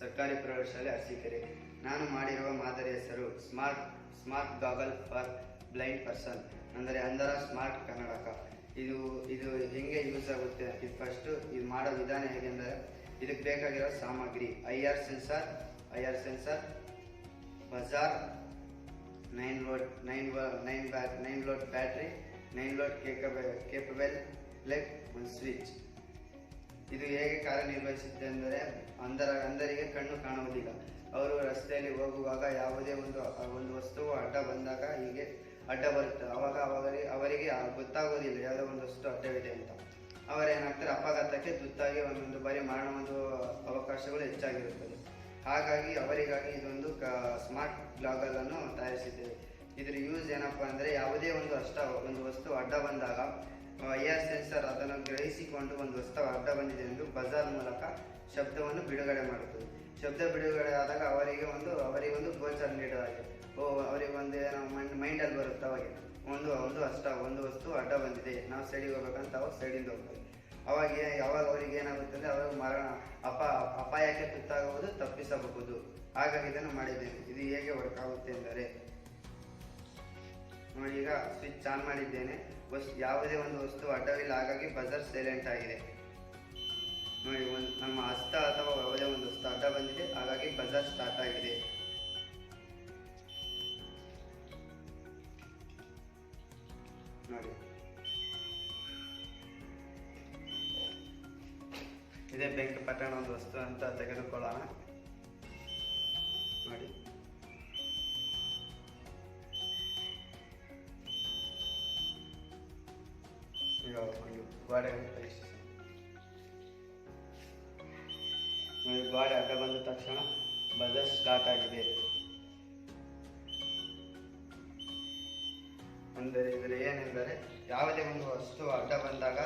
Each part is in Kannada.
ಅರಸೀಕೆರೆ ನಾನು ಮಾಡಿರುವ ಮಾದರಿ ಹೆಸರು smart smart goggle for blind person, ಅಂದರೆ ಅಂಧರ ಸ್ಮಾರ್ಟ್ ಕನ್ನಡಕ. ಇದು ಇದು ಹೆಂಗೆ ಯೂಸ್ ಆಗುತ್ತೆ? ಇದು ಫಸ್ಟು ಇದು ಮಾಡೋ ವಿಧಾನ ಹೇಗೆಂದರೆ ಇದಕ್ಕೆ ಬೇಕಾಗಿರೋ ಸಾಮಗ್ರಿ, I R sensor, I R sensor, buzzer, nine load nine nine bat, nine load battery, nine load cable capable leg ಒಂದು ಸ್ವಿಚ್. ಇದು ಹೇಗೆ ಕಾರ್ಯನಿರ್ವಹಿಸುತ್ತೆ ಅಂದರೆ ಅಂಧರ ಅಂಧರಿಗೆ ಕಣ್ಣು ಕಾಣುವುದಿಲ್ಲ. ಅವರು ರಸ್ತೆಯಲ್ಲಿ ಹೋಗುವಾಗ ಯಾವುದೇ ಒಂದು ಒಂದು ವಸ್ತುವು ಅಡ್ಡ ಬಂದಾಗ ಹೀಗೆ ಅಡ್ಡ ಬರುತ್ತೆ. ಅವಾಗ ಅವರಿಗೆ ಅವರಿಗೆ ಗೊತ್ತಾಗೋದಿಲ್ಲ ಯಾವುದೋ ಒಂದು ವಸ್ತು ಅಡ್ಡವಿದೆ ಅಂತ. ಅವರೇನಾಗ್ತಾರೆ? ಅಪಘಾತಕ್ಕೆ ತುತ್ತಾಗಿ ಒಂದೊಂದು ಬಾರಿ ಮರಣ ಒಂದು ಅವಕಾಶಗಳು ಹೆಚ್ಚಾಗಿರುತ್ತದೆ ಹಾಗಾಗಿ ಅವರಿಗಾಗಿ ಇದೊಂದು ಕ ಸ್ಮಾರ್ಟ್ ಗ್ಲಾಗಲ್ ಅನ್ನು ತಯಾರಿಸಿದ್ದೇವೆ. ಇದರ ಯೂಸ್ ಏನಪ್ಪಾ ಅಂದರೆ ಯಾವುದೇ ಒಂದು ಅಷ್ಟ ಒಂದು ವಸ್ತು ಅಡ್ಡ ಬಂದಾಗ ಏರ್ ಸೆನ್ಸರ್ ಅದನ್ನು ಗ್ರಹಿಸಿಕೊಂಡು ಒಂದು ವಸ್ತು ಅಡ್ಡ ಬಂದಿದೆ ಎಂದು ಬಜಾರ್ ಮೂಲಕ ಶಬ್ದವನ್ನು ಬಿಡುಗಡೆ ಮಾಡುತ್ತದೆ. ಶಬ್ದ ಬಿಡುಗಡೆ ಆದಾಗ ಅವರಿಗೆ ಒಂದು ಅವರಿಗೆ ಒಂದು ಗೋಚರ ನೀಡಲಾಗಿದೆ. ಓ, ಅವರಿಗೆ ಒಂದು ಏನೋ ಮೈಂಡ್ ಮೈಂಡಲ್ಲಿ ಬರುತ್ತೆ ಅವಾಗ ಒಂದು ಒಂದು ಅಷ್ಟ, ಒಂದು ವಸ್ತು ಅಡ್ಡ ಬಂದಿದೆ. ನಾವು ಸೈಡಿಗೆ ಹೋಗ್ಬೇಕಂತ ಅವಾಗ ಸೈಡಿಂದ ಹೋಗ್ತಾರೆ. ಅವಾಗ ಯಾವಾಗ ಅವರಿಗೆ ಏನಾಗುತ್ತೆ ಅಂದರೆ ಅವರು ಮರಣ, ಅಪ, ಅಪಾಯಕ್ಕೆ ತುತ್ತಾಗುವುದು, ತಪ್ಪಿಸಬಹುದು. ಹಾಗಾಗಿ ಇದನ್ನು ಮಾಡಿದ್ದೇನೆ. ಇದು ಹೇಗೆ ವರ್ಕ್ ಆಗುತ್ತೆ ಎಂದರೆ ನೋಡಿ, ಈಗ ಸ್ವಿಚ್ ಆನ್ ಮಾಡಿದ್ದೇನೆ. ವಸ್ತು ಯಾವುದೇ ಒಂದು ವಸ್ತು ಅಡ್ಡವಿಲ್ಲ. ಹಾಗಾಗಿ ಬಜರ್ ಸೈಲೆಂಟ್ ಆಗಿದೆ. ನೋಡಿ, ಒಂದು ನಮ್ಮ ಹಸ್ತ ಅಥವಾ ಯಾವುದೇ ಒಂದು ವಸ್ತು ಅಡ್ಡ ಬಂದಿದೆ. ಹಾಗಾಗಿ ಬಜರ್ ಸ್ಟಾರ್ಟ್ ಆಗಿದೆ. ನೋಡಿ. ಇದೇ ಬೆಂಕಿ ಪಟ್ಟಣ ಒಂದು ವಸ್ತು ಅಂತ ತೆಗೆದುಕೊಳ್ಳೋಣ. ನೋಡಿ. ಈಗ ಒಂದು ಗೋಡೆಯನ್ನು ಪರೀಕ್ಷಿಸಿ ಗೋಡೆ ಅಡ್ಡ ಬಂದ ತಕ್ಷಣ ಬಜರ್ ಸ್ಟಾರ್ಟ್ ಆಗಿದೆ. ಅಂದರೆ ಇದರ ಏನೆಂದರೆ, ಯಾವುದೇ ಒಂದು ವಸ್ತು ಅಡ್ಡ ಬಂದಾಗ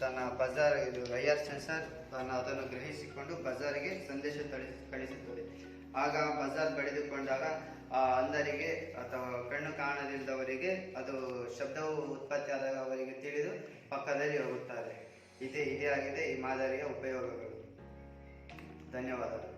ತನ್ನ ಬಜಾರ್ ಇದು ಐಆರ್ ಸೆನ್ಸರ್ ತನ್ನ ಅದನ್ನು ಗ್ರಹಿಸಿಕೊಂಡು ಬಜಾರಿಗೆ ಸಂದೇಶ ಕಳಿಸುತ್ತದೆ ಆಗ ಬಜಾರ್ ಬೆಳೆದುಕೊಂಡಾಗ ಆ, ಅಂಧರಿಗೆ ಅಥವಾ ಕಣ್ಣು ಕಾಣದಿಲ್ಲದವರಿಗೆ ಅದು ಶಬ್ದವು ಉತ್ಪತ್ತಿಯಾದಾಗ ಅವರಿಗೆ ತಿಳಿದು ಪಕ್ಕದಲ್ಲಿ ಹೋಗುತ್ತಾರೆ. ಇದೇ ಇದೇ ಆಗಿದೆ ಈ ಮಾದರಿಯ ಉಪಯೋಗಗಳು. ಧನ್ಯವಾದಗಳು.